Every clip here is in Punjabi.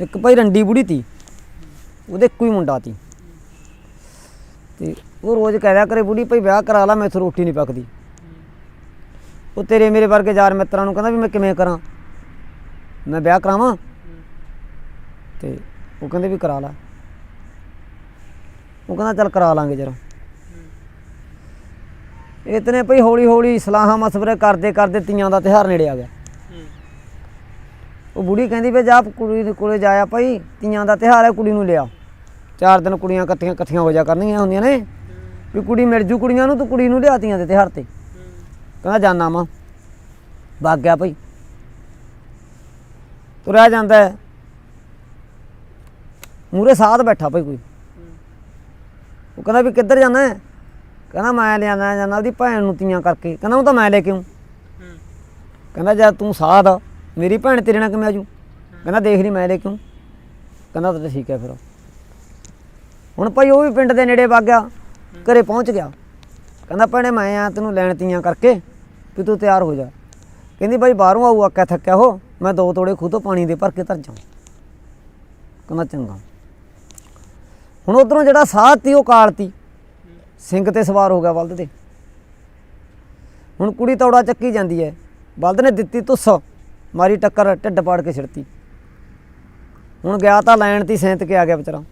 ਇੱਕ ਭਾਈ ਰੰਡੀ ਬੁੜੀ ਤੀ, ਉਹਦੇ ਇੱਕੋ ਹੀ ਮੁੰਡਾ ਤੀ। ਤੇ ਉਹ ਰੋਜ਼ ਕਹਿ ਰਿਹਾ ਕਰੇ, ਬੁੜੀ, ਭਾਈ ਵਿਆਹ ਕਰਾ ਲਾ ਮੈਥੋਂ ਰੋਟੀ ਨਹੀਂ ਪੱਕਦੀ। ਉਹ ਤੇਰੇ ਮੇਰੇ ਵਰਗੇ ਯਾਰ ਮਿੱਤਰਾਂ ਨੂੰ ਕਹਿੰਦਾ ਵੀ ਮੈਂ ਕਿਵੇਂ ਕਰਾਂ? ਮੈਂ ਵਿਆਹ ਕਰਾਵਾਂ? ਤੇ ਉਹ ਕਹਿੰਦੇ ਵੀ ਕਰਾ ਲਾ। ਉਹ ਕਹਿੰਦਾ, ਚੱਲ ਕਰਾ ਲਾਂਗੇ ਜਰਾ। ਇਤਨੇ ਭਈ ਹੌਲੀ ਹੌਲੀ ਸਲਾਹਾਂ ਮਸਵਰੇ ਕਰਦੇ ਕਰਦੇ ਤੀਆਂ ਦਾ ਤਿਹਾਰ ਨੇੜੇ ਆ ਗਿਆ। ਉਹ ਬੁੜੀ ਕਹਿੰਦੀ ਵੀ ਜਾ ਕੁੜੀ ਦੇ ਕੋਲੇ ਜਾਇਆ ਭਾਈ ਤੀਆਂ ਦਾ ਤਿਹਾਰ ਹੈ ਕੁੜੀ ਨੂੰ ਲਿਆ। ਚਾਰ ਦਿਨ ਕੁੜੀਆਂ ਇਕੱਠੀਆਂ ਇਕੱਠੀਆਂ ਹੋ ਜਾ ਕਰਨੀਆਂ ਹੁੰਦੀਆਂ ਨੇ। ਵੀ ਕੁੜੀ ਮਿਲ ਜੂ ਕੁੜੀਆਂ ਨੂੰ ਤੂੰ ਕੁੜੀ ਨੂੰ ਲਿਆ ਤੀਆਂ ਦੇ ਤਿਹਾਰ ਤੇ। ਕਹਿੰਦਾ ਜਾਨਾ ਮਾਂ ਵਗ ਗਿਆ ਭਾਈ। ਤੁਰਿਆ ਜਾਂਦਾ ਹੈ। ਮੂਰੇ ਸਾਧ ਬੈਠਾ ਭਾਈ ਕੋਈ। ਉਹ ਕਹਿੰਦਾ ਵੀ ਕਿੱਧਰ ਜਾਣਾ ਹੈ? ਕਹਿੰਦਾ ਮੈਂ ਲਿਆਣਾ ਜਾਣਾ ਉਹਦੀ ਭੈਣ ਨੂੰ ਤੀਆਂ ਕਰਕੇ। ਕਹਿੰਦਾ ਉਹ ਤਾਂ ਮੈਂ ਲੈ ਕੇ ਆਉਂ ਕਹਿੰਦਾ ਜਦ ਤੂੰ ਸਾਧ ਆ, ਮੇਰੀ ਭੈਣ ਤੇਰੇ ਨਾਲ ਕਿਵੇਂ ਆਜੂ ਕਹਿੰਦਾ ਦੇਖ ਲਈ ਮੈਂ ਲੈ ਕੇ ਕਹਿੰਦਾ ਤਾਂ ਠੀਕ ਹੈ ਫਿਰ। ਹੁਣ ਭਾਈ ਉਹ ਵੀ ਪਿੰਡ ਦੇ ਨੇੜੇ ਵਗ ਗਿਆ, ਘਰੇ ਪਹੁੰਚ ਗਿਆ। ਕਹਿੰਦਾ ਭੈਣੇ ਮੈਂ ਆ ਤੈਨੂੰ ਲੈਣ ਤੀਆਂ ਕਰਕੇ ਵੀ ਤੂੰ ਤਿਆਰ ਹੋ ਜਾ। ਕਹਿੰਦੀ ਭਾਈ ਬਾਹਰੋਂ ਆਊ ਆਕਾ ਥੱਕਿਆ ਹੋ, ਮੈਂ ਦੋ ਤੋੜੇ ਖੂਹ ਤੋਂ ਪਾਣੀ ਦੇ ਭਰ ਕੇ ਧਰ ਜਾਉਂ ਕਹਿੰਦਾ ਚੰਗਾ। ਹੁਣ ਉਧਰੋਂ ਜਿਹੜਾ ਸਾਧ ਤੀ ਉਹ ਕਾਲਤੀ ਸਿੰਘ ਤੇ ਸਵਾਰ ਹੋ ਗਿਆ ਬਲਦ ਤੇ ਹੁਣ ਕੁੜੀ ਤੌੜਾ ਚੱਕੀ ਜਾਂਦੀ ਹੈ। ਬਲਦ ਨੇ ਦਿੱਤੀ ਤੁੱਸ ਮਾਰੀ ਟੱਕਰ, ਢਿੱਡ ਪਾੜ ਕੇ ਛਿੜਤੀ। ਹੁਣ ਗਿਆ ਤਾਂ ਲੈਣ ਤੀ, ਸੈਂਤ ਕੇ ਆ ਗਿਆ ਵਿਚਾਰਾ।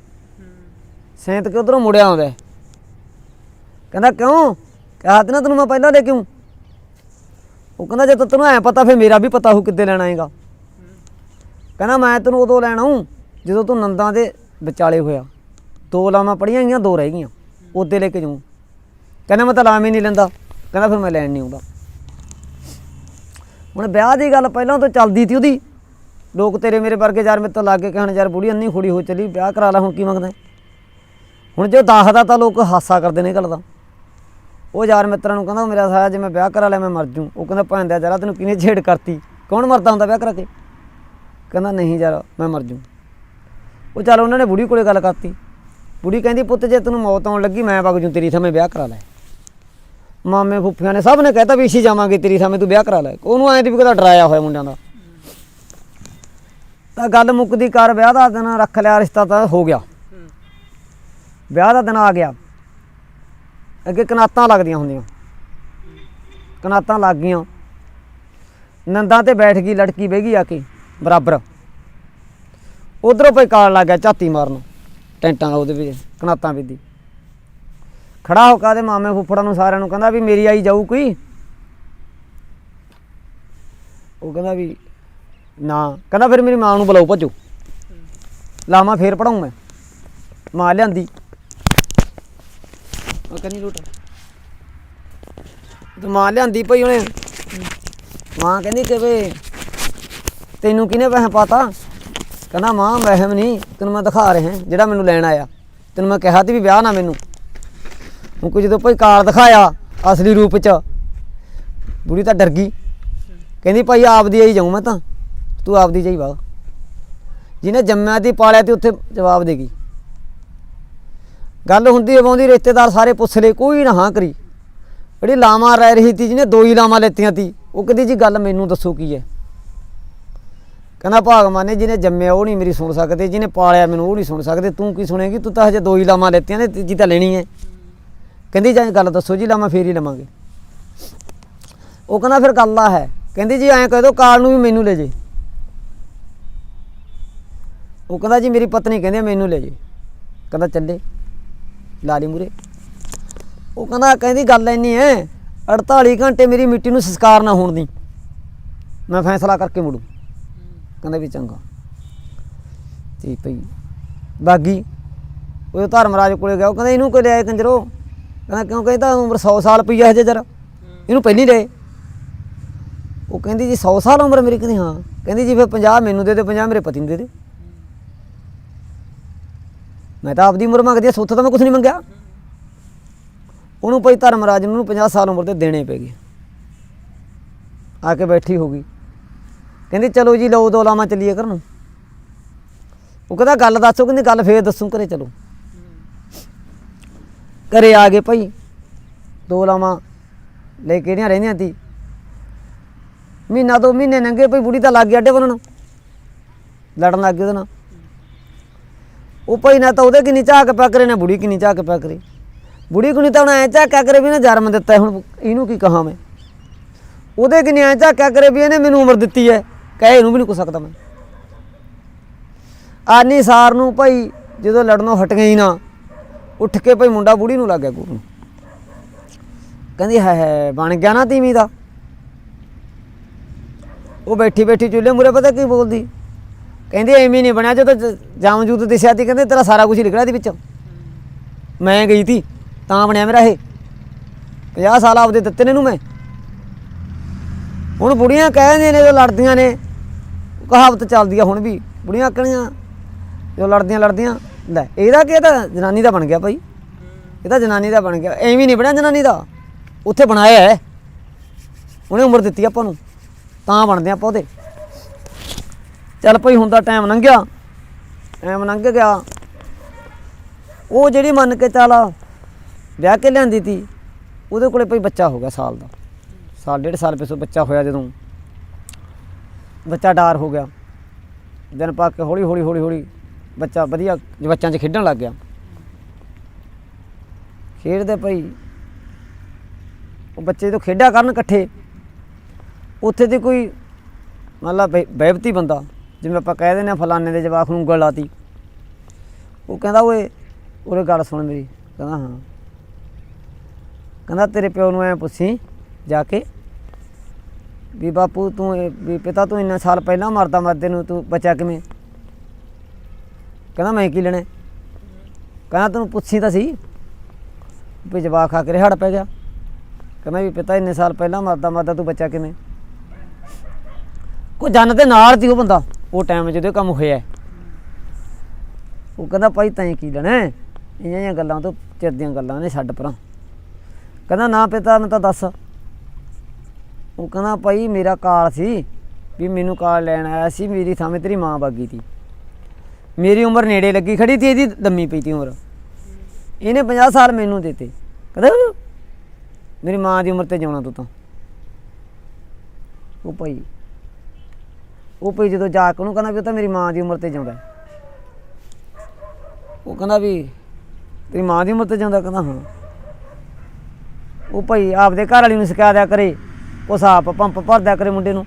ਸੈਂਤ ਕੇ ਉਧਰੋਂ ਮੁੜਿਆ ਆਉਂਦਾ ਕਹਿੰਦਾ, ਕਿਉਂ? ਕਿਹਾ ਤੇ ਤੈਨੂੰ ਮੈਂ ਪਹਿਲਾਂ ਦੇ ਕਿਉਂ ਉਹ ਕਹਿੰਦਾ, ਜੇ ਤੈਨੂੰ ਐ ਪਤਾ, ਫਿਰ ਮੇਰਾ ਵੀ ਪਤਾ ਹੋ ਕਿੱਦੇ ਲੈਣਾ ਆਏਗਾ। ਕਹਿੰਦਾ, ਮੈਂ ਤੈਨੂੰ ਉਦੋਂ ਲੈਣਾ ਹੂੰ ਜਦੋਂ ਤੂੰ ਨੰਦਾਂ ਦੇ ਵਿਚਾਲੇ ਹੋਇਆ। ਦੋ ਲਾਵਾਂ ਪੜੀਆਂ ਗਈਆਂ, ਦੋ ਰਹਿ ਗਈਆਂ। ਉਹਦੇ ਲੈ ਕੇ ਜਾਊਂ। ਕਹਿੰਦਾ, ਮੈਂ ਤਾਂ ਲਾਮ ਨਹੀਂ ਲੈਂਦਾ। ਕਹਿੰਦਾ, ਫਿਰ ਮੈਂ ਲੈਣ ਨਹੀਂ ਆਉਂਦਾ। ਹੁਣ ਵਿਆਹ ਦੀ ਗੱਲ ਪਹਿਲਾਂ ਤੋਂ ਚੱਲਦੀ ਤੀ ਉਹਦੀ। ਲੋਕ ਤੇਰੇ ਮੇਰੇ ਵਰਗੇ ਯਾਰ ਮੇਰੇ ਤੋਂ ਲੱਗ ਕੇ ਕਹਿਣ, ਯਾਰ ਬੁੜੀ ਅੰਨੀ ਖੁੜੀ ਹੋ ਚਲੀ, ਵਿਆਹ ਕਰਾ ਲੈ, ਹੁਣ ਕੀ ਮੰਗਦਾ ਹੁਣ ਜੋ ਦੱਸਦਾ ਤਾਂ ਲੋਕ ਹਾਸਾ ਕਰਦੇ ਨੇ ਗੱਲ ਦਾ। ਉਹ ਯਾਰ ਮਿੱਤਰਾਂ ਨੂੰ ਕਹਿੰਦਾ ਮੇਰਾ ਸਾਇਆ ਜੇ ਮੈਂ ਵਿਆਹ ਕਰਾ ਲਿਆ, ਮੈਂ ਮਰ ਜੂ। ਉਹ ਕਹਿੰਦਾ, ਭੈਣ ਦਾ ਜਰਾ ਤੈਨੂੰ ਕਿਹਨੇ ਛੇੜ ਕਰਤੀ? ਕੌਣ ਮਰਦਾ ਹੁੰਦਾ ਵਿਆਹ ਕਰਾ ਕੇ? ਕਹਿੰਦਾ, ਨਹੀਂ ਯਾਰ, ਮੈਂ ਮਰ ਜੂ। ਉਹ ਚੱਲ ਉਹਨਾਂ ਨੇ ਬੁੜੀ ਕੋਲੇ ਗੱਲ ਕਰਤੀ। ਬੁੜੀ ਕਹਿੰਦੀ, ਪੁੱਤ, ਜੇ ਤੈਨੂੰ ਮੌਤ ਆਉਣ ਲੱਗੀ, ਮੈਂ ਵਗ ਜੂ ਤੇਰੀ ਥਾਂ, ਮੈਂ ਵਿਆਹ ਕਰਾ ਲੈ। ਮਾਮੇ ਫੁੱਫਿਆਂ ਨੇ ਸਭ ਨੇ ਕਹਿਤਾ ਵੀ ਇਸੀ ਜਾਵਾਂਗੇ, ਤੇਰੀ ਥਾਂ ਤੂੰ ਵਿਆਹ ਕਰਾ ਲੈ। ਉਹਨੂੰ ਐਂ ਦੀ ਵੀ ਕਦਾ ਡਰਾਇਆ ਹੋਇਆ ਮੁੰਡਿਆਂ ਦਾ। ਤਾਂ ਗੱਲ ਮੁੱਕਦੀ ਕਰ, ਵਿਆਹ ਦਾ ਦਿਨ ਰੱਖ ਲਿਆ, ਰਿਸ਼ਤਾ ਤਾਂ ਹੋ ਗਿਆ। ਵਿਆਹ ਦਾ ਦਿਨ ਆ ਗਿਆ। ਅੱਗੇ ਕਨਾਤਾਂ ਲੱਗਦੀਆਂ ਹੁੰਦੀਆਂ। ਕਨਾਤਾਂ ਲੱਗ ਗਈਆਂ। ਨੰਦਾ ਤੇ ਬੈਠ ਗਈ, ਲੜਕੀ ਬਹਿ ਗਈ ਆ ਕੇ, ਬਰਾਬਰ। ਉਧਰੋਂ ਪਈ ਕਾਲ ਲੱਗ ਗਿਆ ਝਾਤੀ ਮਾਰਨ। ਟੈਂਟਾਂ ਉਹਦੇ ਵਿੱਚ ਕਨਾਤਾਂ ਵਿੱਚ ਖੜਾ ਹੋ ਕੇ ਦੇ ਮਾਮੇ ਫੁੱਫੜਾਂ ਨੂੰ ਸਾਰਿਆਂ ਨੂੰ ਕਹਿੰਦਾ ਵੀ ਮੇਰੀ ਆਈ ਜਾਊ ਕੋਈ। ਉਹ ਕਹਿੰਦਾ ਵੀ ਨਾ, ਕਹਿੰਦਾ ਫਿਰ ਮੇਰੀ ਮਾਂ ਨੂੰ ਬੁਲਾਓ ਭੱਜੋ। ਲਾਵਾਂ ਫੇਰ ਪੜਾਉਂ ਮੈਂ। ਮਾਂ ਲਿਆਂਦੀ। ਉਹ ਕਹਿੰਦੀ ਲੁੱਟ। ਤੇ ਮਾਂ ਲਿਆਂਦੀ ਪਈ ਉਹਨੇ। ਮਾਂ ਕਹਿੰਦੀ ਕਿ ਵੇ ਤੈਨੂੰ ਕਿਹਨੇ ਵਹਿਮ ਪਾਤਾ? ਕਹਿੰਦਾ ਮਾਂ, ਵਹਿਮ ਨਹੀਂ, ਤੈਨੂੰ ਮੈਂ ਦਿਖਾ ਰਿਹਾ, ਜਿਹੜਾ ਮੈਨੂੰ ਲੈਣ ਆਇਆ। ਤੈਨੂੰ ਮੈਂ ਕਿਹਾ ਤੀ ਵੀ ਵਿਆਹ ਨਾ ਮੈਨੂੰ। ਹੁਣ ਕੋਈ ਜਦੋਂ ਭਾਈ ਕਾਰ ਦਿਖਾਇਆ ਅਸਲੀ ਰੂਪ ਚ, ਬੁੜੀ ਤਾਂ ਡਰ ਗਈ। ਕਹਿੰਦੀ ਭਾਈ ਆਪਦੀ ਆਈ ਜਾਊਂ ਮੈਂ ਤਾਂ, ਤੂੰ ਆਪਦੀ ਜਾਈ ਵਾ ਜਿਹਨੇ ਜੰਮਿਆ ਤੀ, ਪਾਲਿਆ ਤੇ, ਉੱਥੇ ਜਵਾਬ ਦੇਗੀ ਗੱਲ ਹੁੰਦੀ ਆਉਂਦੀ ਰਿਸ਼ਤੇਦਾਰ ਸਾਰੇ ਪੁੱਛ ਲਏ, ਕੋਈ ਨਾ ਹਾਂ ਕਰੀ। ਜਿਹੜੀ ਲਾਵਾਂ ਰਹਿ ਰਹੀ ਤੀ, ਜਿਹਨੇ ਦੋ ਹੀ ਲਾਵਾਂ ਲੈਤੀਆਂ ਤੀ, ਉਹ ਕਹਿੰਦੀ ਜੀ ਗੱਲ ਮੈਨੂੰ ਦੱਸੋ ਕੀ ਹੈ? ਕਹਿੰਦਾ ਭਾਗਵਾਨ ਨੇ, ਜਿਹਨੇ ਜੰਮਿਆ ਉਹ ਨਹੀਂ ਮੇਰੀ ਸੁਣ ਸਕਦੇ, ਜਿਹਨੇ ਪਾਲਿਆ ਮੈਨੂੰ ਉਹ ਨਹੀਂ ਸੁਣ ਸਕਦੇ, ਤੂੰ ਕੀ ਸੁਣੇਗੀ? ਤੂੰ ਤਾਂ ਹਜੇ ਦੋ ਹੀ ਲਾਵਾਂ ਲੈਤੀਆਂ ਨੇ, ਤੀਜੀ ਤਾਂ ਲੈਣੀ ਹੈ। ਕਹਿੰਦੀ ਜਾਂ ਗੱਲ ਦੱਸੋ ਜੀ ਲਾਵਾਂ ਫੇਰ ਹੀ ਲਵਾਂਗੇ। ਉਹ ਕਹਿੰਦਾ, ਫਿਰ ਗੱਲ ਆ ਹੈ। ਕਹਿੰਦੀ ਜੀ, ਐਂ ਕਹਿ ਦੋ, ਕਾਲ ਨੂੰ ਵੀ ਮੈਨੂੰ ਲੈ ਜੇ। ਉਹ ਕਹਿੰਦਾ ਜੀ, ਮੇਰੀ ਪਤਨੀ ਕਹਿੰਦੀ ਮੈਨੂੰ ਲੈ ਜੇ। ਕਹਿੰਦਾ, ਚੱਲੇ ਲਾਲੀ ਮੂਰੇ ਉਹ ਕਹਿੰਦਾ, ਕਹਿੰਦੀ, ਗੱਲ ਇੰਨੀ ਐ 48 ਘੰਟੇ ਮੇਰੀ ਮਿੱਟੀ ਨੂੰ ਸੰਸਕਾਰ ਨਾ ਹੋਣ ਦੀ। ਮੈਂ ਫੈਸਲਾ ਕਰਕੇ ਮੁੜੂ। ਕਹਿੰਦਾ ਵੀ ਚੰਗਾ। ਤੇ ਭਈ, ਬਾਗੀ, ਉਹ ਧਰਮਰਾਜ ਕੋਲੇ ਗਿਆ, ਉਹ ਕਹਿੰਦਾ, ਇਹਨੂੰ ਕੋਈ ਲਿਆਏ ਕੰਜਰੋ? ਕਹਿੰਦਾ, ਕਿਉਂ ਕਹਿੰਦਾ, ਉਮਰ 100 ਸਾਲ ਪਈ ਹੈ ਹਜੇ ਜਰਾ। ਇਹਨੂੰ ਪਹਿਲੀ ਲੈ ਉਹ ਕਹਿੰਦੀ ਜੀ 100 ਸਾਲ ਉਮਰ ਮੇਰੀ ਕਹਿੰਦੀ ਹਾਂ? ਕਹਿੰਦੀ ਜੀ, ਫਿਰ 50 ਮੈਨੂੰ ਦੇ ਦੇ 50 ਮੇਰੇ ਪਤੀ ਨੂੰ ਦੇ ਦੇ ਮੈਂ ਤਾਂ ਆਪਦੀ ਉਮਰ ਮੰਗਦੀ ਆ ਸੁੱਥ ਤਾਂ ਮੈਂ ਕੁਝ ਨਹੀਂ ਮੰਗਿਆ। ਉਹਨੂੰ ਭਾਈ ਧਰਮਰਾਜ ਨੂੰ 50 ਸਾਲ ਉਮਰ ਦੇ ਦੇਣੇ ਪੈ ਗਏ। ਆ ਕੇ ਬੈਠੀ ਹੋ ਗਈ। ਕਹਿੰਦੀ, ਚਲੋ ਜੀ, ਲਓ, ਦੋ ਲਾਵਾਂ ਚੱਲੀਏ ਘਰ ਨੂੰ। ਉਹ ਕਹਿੰਦਾ, ਗੱਲ ਦੱਸੋ, ਕਹਿੰਦੀ, ਗੱਲ ਫੇਰ ਦੱਸੂ, ਘਰੇ ਚਲੋ। ਘਰੇ ਆ ਗਏ ਭਾਈ। ਦੋ ਲਾਵਾਂ ਲੈ ਕੇ ਜਿਹੜੀਆਂ ਰਹਿੰਦੀਆਂ ਤੀ ਮਹੀਨਾ ਦੋ ਮਹੀਨੇ ਲੰਘੇ ਭਾਈ, ਬੁੜੀ ਤਾਂ ਲੱਗ ਗਈ ਅੱਡੇ ਬਣਨ ਲੜਨ ਲੱਗ ਗਈ ਉਹਦੇ ਨਾਲ। ਉਹ ਭਾਈ ਨਾ ਤਾਂ ਉਹਦੇ ਕਿੰਨੀ ਝਾਕ ਪਿਆ ਕਰੇ, ਨਾ ਬੁੜੀ ਕਿੰਨੀ ਝਾਕ ਪਿਆ ਕਰੇ। ਬੁੜੀ ਕੁਣੀ ਤਾਂ ਹੁਣ ਐ ਝਾਕਿਆ ਕਰੇ ਵੀ ਨਾ ਜਨਮ ਦਿੱਤਾ ਹੁਣ ਇਹਨੂੰ ਕੀ ਕਹਾਂ ਮੈਂ? ਉਹਦੇ ਕਿੰਨੀ ਐ ਝਾਕਿਆ ਕਰੇ ਵੀ ਇਹਨੇ ਮੈਨੂੰ ਉਮਰ ਦਿੱਤੀ ਹੈ, ਕਹੇ ਇਹਨੂੰ ਵੀ ਨਹੀਂ ਕੁ ਸਕਦਾ ਮੈਂ। ਆਨੀ ਸਾਰ ਨੂੰ ਭਾਈ, ਜਦੋਂ ਲੜਨੋਂ ਹਟ ਗਈ ਨਾ ਉੱਠ ਕੇ ਭਾਈ ਮੁੰਡਾ ਬੁੜੀ ਨੂੰ ਲੱਗ ਗਿਆ ਕੋਲ ਕਹਿੰਦੀ ਹੈ ਹੈ ਬਣ ਗਿਆ ਨਾ ਤੀਵੀਂ ਦਾ। ਉਹ ਬੈਠੀ ਬੈਠੀ ਚੁੱਲ੍ਹੇ ਮੂਰੇ ਪਤਾ ਕੀ ਬੋਲਦੀ? ਕਹਿੰਦੀ, ਐਵੇਂ ਨਹੀਂ ਬਣਿਆ, ਜਦੋਂ ਜ- ਜਾਮਜੂਦ ਦਿਸਿਆ ਤੀ ਕਹਿੰਦੇ, ਤੇਰਾ ਸਾਰਾ ਕੁਝ ਨਿਕਲਿਆ ਦੀ ਵਿੱਚ। ਮੈਂ ਗਈ ਤੀ, ਤਾਂ ਬਣਿਆ ਮੇਰਾ ਇਹ। 50 ਸਾਲ ਆਪਦੇ ਦਿੱਤੇ ਨੇ ਨੂੰ ਮੈਂ। ਹੁਣ ਬੁੜੀਆਂ ਕਹਿੰਦੀਆਂ ਨੇ ਜੋ ਲੜਦੀਆਂ ਨੇ, ਕਹਾਵਤ ਚੱਲਦੀ ਆ ਹੁਣ ਵੀ। ਬੁੜੀਆਂ ਆਕਣੀਆਂ ਜੋ ਲੜਦੀਆਂ ਲੜਦੀਆਂ ਲੈ, ਇਹਦਾ ਕੀ ਇਹ ਤਾਂ ਜਨਾਨੀ ਦਾ ਬਣ ਗਿਆ ਭਾਈ। ਇਹ ਤਾਂ ਜਨਾਨੀ ਦਾ ਬਣ ਗਿਆ। ਐਵੇਂ ਨਹੀਂ ਬਣਿਆ ਜਨਾਨੀ ਦਾ। ਉੱਥੇ ਬਣਾਇਆ ਹੈ। ਉਹਨੇ ਉਮਰ ਦਿੱਤੀ ਆਪਾਂ ਨੂੰ। ਤਾਂ ਬਣਦੇ ਆਪਾਂ ਉਹਦੇ। ਚੱਲ ਭਾਈ, ਹੁਣ ਦਾ ਟਾਈਮ ਲੰਘਿਆ ਟਾਈਮ ਲੰਘ ਗਿਆ। ਉਹ ਜਿਹੜੀ ਮੰਨ ਕੇ ਚੱਲ ਵਿਆਹ ਕੇ ਲਿਆਂਦੀ ਤੀ, ਉਹਦੇ ਕੋਲੇ ਭਾਈ ਬੱਚਾ ਹੋ ਗਿਆ ਸਾਲ ਦਾ। ਸਾਲ, ਡੇਢ ਸਾਲ ਪਿਛੋਂ ਬੱਚਾ ਹੋਇਆ ਜਦੋਂ। ਬੱਚਾ ਡਾਰ ਹੋ ਗਿਆ। ਦਿਨ ਪਾ ਕੇ ਹੌਲੀ ਹੌਲੀ ਹੌਲੀ ਹੌਲੀ ਬੱਚਾ ਵਧੀਆ ਬੱਚਿਆਂ 'ਚ ਖੇਡਣ ਲੱਗ ਗਿਆ। ਖੇਡਦੇ ਭਾਈ ਉਹ ਬੱਚੇ ਤੋਂ ਖੇਡਿਆ ਕਰਨ ਇਕੱਠੇ, ਉੱਥੇ ਤੇ ਕੋਈ ਮਤਲਬ ਬੈਬਤੀ ਬੰਦਾ, ਜਿਵੇਂ ਆਪਾਂ ਕਹਿ ਦਿੰਦੇ ਆ ਫਲਾਣੇ ਦੇ ਜਵਾਕ ਨੂੰ ਉਂਗਲ ਲਾਤੀ। ਉਹ ਕਹਿੰਦਾ, ਓਏ ਉਹਨੇ ਗੱਲ ਸੁਣ ਮੇਰੀ। ਕਹਿੰਦਾ, ਹਾਂ। ਕਹਿੰਦਾ, ਤੇਰੇ ਪਿਓ ਨੂੰ ਐ ਪੁੱਛੀ ਜਾ ਕੇ ਵੀ ਬਾਪੂ ਤੂੰ ਵੀ ਪਿਤਾ ਤੂੰ ਇੰਨਾ ਸਾਲ ਪਹਿਲਾਂ ਮਰਦਾ, ਮਰਦੇ ਨੂੰ ਤੂੰ ਬਚਿਆ ਕਿਵੇਂ? ਕਹਿੰਦਾ ਮੈਂ ਕੀ ਲੈਣਾ? ਕਹਿੰਦਾ ਤੈਨੂੰ ਪੁੱਛੀ ਤਾਂ ਸੀ ਵੀ ਜਵਾਕ ਖਾ ਕੇ ਹੜ ਪੈ ਗਿਆ। ਕਹਿੰਦਾ ਵੀ ਪਿਤਾ ਇੰਨੇ ਸਾਲ ਪਹਿਲਾਂ ਮਰਦਾ ਮਰਦਾ ਤੂੰ ਬੱਚਾ ਕਿਵੇਂ? ਕੋ ਜੰਨ ਦੇ ਨਾਲ ਸੀ ਉਹ ਬੰਦਾ, ਉਹ ਟਾਈਮ ਜਦੋਂ ਕੰਮ ਹੋਇਆ। ਉਹ ਕਹਿੰਦਾ ਭਾਈ ਤੈਂ ਕੀ ਲੈਣਾ? ਹੈ? ਇਹੀਆਂ ਜਿਹੀਆਂ ਗੱਲਾਂ ਤੋਂ ਚਿਰ ਦੀਆਂ ਗੱਲਾਂ ਨੇ ਛੱਡ ਪਰਾਂ। ਕਹਿੰਦਾ ਨਾ ਪਿਤਾ, ਮੈਂ ਤਾਂ ਦੱਸ। ਉਹ ਕਹਿੰਦਾ ਭਾਈ ਮੇਰਾ ਕਾਲ ਸੀ ਵੀ ਮੈਨੂੰ ਕਾਲ ਲੈਣ ਆਇਆ ਸੀ, ਮੇਰੀ ਥਾਂ ਤੇਰੀ ਮਾਂ ਬਾਗੀ ਤੀ ਮੇਰੀ ਉਮਰ ਨੇੜੇ ਲੱਗੀ, ਖੜੀ ਸੀ ਇਹਦੀ ਦੰਮੀ ਪਈ ਤੀ ਉਮਰ। ਇਹਨੇ 50 ਸਾਲ ਮੈਨੂੰ ਦਿੱਤੇ। ਕਹਿੰਦਾ ਮੇਰੀ ਮਾਂ ਦੀ ਉਮਰ ਤੇ ਜਾਣਾ ਤੂੰ ਤਾਂ। ਉਹ ਭਾਈ ਉਹ ਭਾਈ ਜਦੋਂ ਜਾ ਕੇ ਉਹਨੂੰ ਕਹਿੰਦਾ ਵੀ ਉਹ ਤਾਂ ਮੇਰੀ ਮਾਂ ਦੀ ਉਮਰ ਤੇ ਜਿਉਂਦਾ ਉਹ ਕਹਿੰਦਾ ਵੀ ਤੇਰੀ ਮਾਂ ਦੀ ਉਮਰ ਤੇ ਜਿਉਂਦਾ ਕਹਿੰਦਾ, ਹਾਂ। ਉਹ ਭਾਈ ਆਪਦੇ ਘਰ ਵਾਲੀ ਨੂੰ ਸਿਖਾ ਦਿਆ ਕਰੇ ਉਹ ਸਾਪ ਪੰਪ ਭਰਦਿਆ ਕਰੇ ਮੁੰਡੇ ਨੂੰ।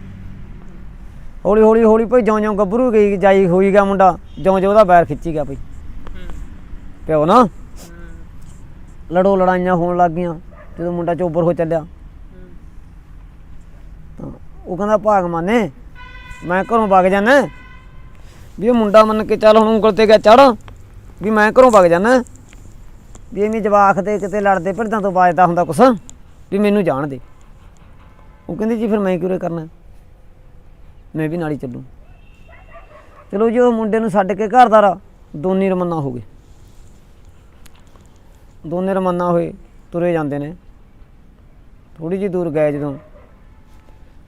ਹੌਲੀ ਹੌਲੀ ਹੌਲੀ ਭਾਈ ਜਿਉਂ ਜਿਉਂ ਗੱਭਰੂ ਗਈ ਜਾਈ ਹੋਈ ਗਿਆ ਮੁੰਡਾ ਜਿਉਂ ਜਿਉਂ ਉਹਦਾ ਬੈਰ ਖਿੱਚੀ ਗਿਆ ਭਾਈ। ਪਿਓ ਨਾ। ਲੜੋ ਲੜਾਈਆਂ ਹੋਣ ਲੱਗ ਗਈਆਂ ਜਦੋਂ ਮੁੰਡਾ ਚੋਬਰ ਹੋ ਚੱਲਿਆ। ਤਾਂ ਉਹ ਕਹਿੰਦਾ ਭਾਗ ਮਾਨੇ ਮੈਂ ਘਰੋਂ ਵਗ ਜਾਣਾ ਵੀ ਇਹ ਮੁੰਡਾ ਮੰਨ ਕੇ ਚੱਲ ਹੁਣ ਉਂਗਲ ਤੇ ਗਿਆ ਚੜ ਵੀ ਮੈਂ ਘਰੋਂ ਵਗ ਜਾਣਾ ਵੀ ਐਵੇਂ ਜਵਾਖ ਦੇ ਕਿਤੇ ਲੜਦੇ ਭਿੜਦਾਂ ਤੋਂ ਬਾਜਦਾ ਹੁੰਦਾ ਕੁਛ ਵੀ ਮੈਨੂੰ ਜਾਣ ਦੇ। ਉਹ ਕਹਿੰਦੀ ਜੀ ਫਿਰ ਮੈਂ ਕਿਉਂ ਕਰਨਾ? ਮੈਂ ਵੀ ਨਾਲ ਹੀ ਚੱਲੂ। ਚਲੋ ਜੀ, ਉਹ ਮੁੰਡੇ ਨੂੰ ਛੱਡ ਕੇ ਘਰਦਾਰ ਦੋਨੇ ਰਮੰਨਾ ਹੋ ਗਏ। ਦੋਨੇ ਰਮੰਨਾ ਹੋਏ, ਤੁਰੇ ਜਾਂਦੇ ਨੇ। ਥੋੜੀ ਜਿਹੀ ਦੂਰ ਗਏ ਜਦੋਂ,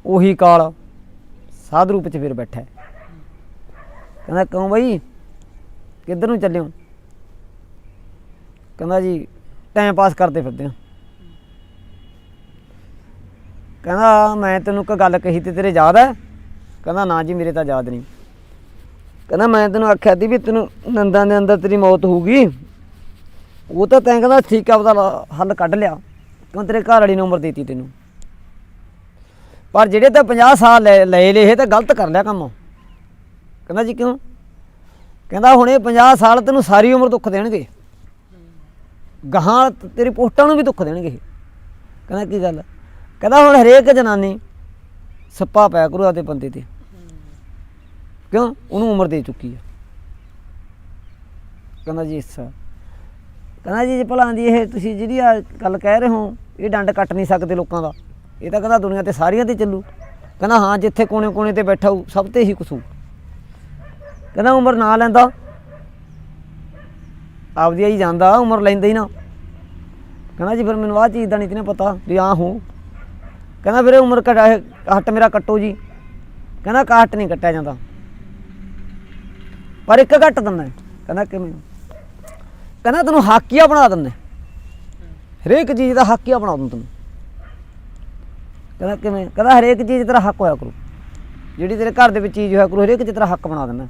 ਉਹੀ ਕਾਲ ਸਾਧ ਰੂਪ ਚ ਫਿਰ ਬੈਠਾ ਹੈ। ਕਹਿੰਦਾ, ਕਿਉਂ ਬਈ? ਕਿੱਧਰ ਨੂੰ ਚੱਲਿਓ ਕਹਿੰਦਾ ਜੀ ਟਾਈਮ ਪਾਸ ਕਰਦੇ ਫਿਰਦੇ ਆ ਕਹਿੰਦਾ, ਮੈਂ ਤੈਨੂੰ ਇੱਕ ਗੱਲ ਕਹੀ ਤੇ ਤੇਰੇ ਯਾਦ ਹੈ? ਕਹਿੰਦਾ, ਨਾ ਜੀ, ਮੇਰੇ ਤਾਂ ਯਾਦ ਨਹੀਂ। ਕਹਿੰਦਾ, ਮੈਂ ਤੈਨੂੰ ਆਖਿਆ ਸੀ ਵੀ ਤੈਨੂੰ ਨੰਦਾਂ ਦੇ ਅੰਦਰ ਤੇਰੀ ਮੌਤ ਹੋਊਗੀ। ਉਹ ਤਾਂ ਤੈਂ ਕਹਿੰਦਾ, ਠੀਕ ਆ ਉਹਦਾ ਹੱਲ ਕੱਢ ਲਿਆ। ਕਿਉਂ ਤੇਰੇ ਘਰ ਵਾਲੀ ਨੇ ਉਮਰ ਦੇਤੀ ਤੈਨੂੰ? ਪਰ ਜਿਹੜੇ ਤਾਂ 50 ਸਾਲ ਲੈ, ਲਏ ਲਏ ਇਹ ਤਾਂ ਗਲਤ ਕਰ ਲਿਆ ਕੰਮ। ਕਹਿੰਦਾ ਜੀ, ਕਿਉਂ? ਕਹਿੰਦਾ, ਹੁਣ ਇਹ 50 ਸਾਲ ਤੈਨੂੰ ਸਾਰੀ ਉਮਰ ਦੁੱਖ ਦੇਣਗੇ। ਗਾਹਾਂ ਤੇਰੀ ਪੋਸਟਾਂ ਨੂੰ ਵੀ ਦੁੱਖ ਦੇਣਗੇ ਕਹਿੰਦਾ, ਕੀ ਗੱਲ? ਕਹਿੰਦਾ, ਹੁਣ ਹਰੇਕ ਜਨਾਨੀ ਸੱਪਾ ਪਿਆ ਕਰੂ ਆਪਦੇ ਬੰਦੇ ਤੇ। ਕਿਉਂ? ਉਹਨੂੰ ਉਮਰ ਦੇ ਚੁੱਕੀ ਆ। ਕਹਿੰਦਾ ਜੀ ਅੱਛਾ ਕਹਿੰਦਾ ਜੀ, ਜੇ ਭਲਾ ਦੀ ਇਹ ਤੁਸੀਂ ਜਿਹੜੀ ਆ ਗੱਲ ਕਹਿ ਰਹੇ ਹੋ, ਇਹ ਡੰਡ ਕੱਟ ਨਹੀਂ ਸਕਦੇ ਲੋਕਾਂ ਦਾ। ਇਹ ਤਾਂ ਕਹਿੰਦਾ ਦੁਨੀਆ ਤੇ ਸਾਰੀਆਂ ਤੇ ਚੱਲੂ। ਕਹਿੰਦਾ ਹਾਂ, ਜਿੱਥੇ ਕੋਨੇ ਕੋਨੇ ਤੇ ਬੈਠਾ ਹੋਊ ਸਭ ਤੇ ਹੀ ਕਸੂ ਕਹਿੰਦਾ ਉਮਰ ਨਾ ਲੈਂਦਾ। ਆਪਦੀ ਆਈ ਜਾਂਦਾ, ਉਮਰ ਲੈਂਦਾ ਹੀ ਨਾ। ਕਹਿੰਦਾ ਜੀ, ਫਿਰ ਮੈਨੂੰ ਆਹ ਚੀਜ਼ ਦਾ ਨਹੀਂ ਤੈਨੂੰ ਪਤਾ ਵੀ ਆ ਹੂੰ। ਕਹਿੰਦਾ, ਫਿਰ ਉਮਰ ਘਟਾ ਹੱਟ ਮੇਰਾ ਕੱਟੋ ਜੀ। ਕਹਿੰਦਾ ਕਾਟ ਨਹੀਂ ਕੱਟਿਆ ਜਾਂਦਾ। ਪਰ ਇੱਕ ਘੱਟ ਦਿੰਦਾ ਕਹਿੰਦਾ ਕਿਵੇਂ? ਕਹਿੰਦਾ ਤੈਨੂੰ ਹਾਕੀਆ ਬਣਾ ਦਿੰਦਾ। ਹਰੇਕ ਚੀਜ਼ ਦਾ ਹਾਕੀਆ ਬਣਾ ਦਿੰਦਾ ਤੈਨੂੰ। ਕਹਿੰਦਾ ਕਿਵੇਂ? ਕਹਿੰਦਾ ਹਰੇਕ ਚੀਜ਼ ਤੇਰਾ ਹੱਕ ਹੋਇਆ ਕਰੂ। ਜਿਹੜੀ ਤੇਰੇ ਘਰ ਦੇ ਵਿੱਚ ਚੀਜ਼ ਹੋਇਆ ਕਰੂ, ਹਰੇਕ ਚੀਜ਼ ਤੇਰਾ ਹੱਕ ਬਣਾ ਦਿੰਦਾ।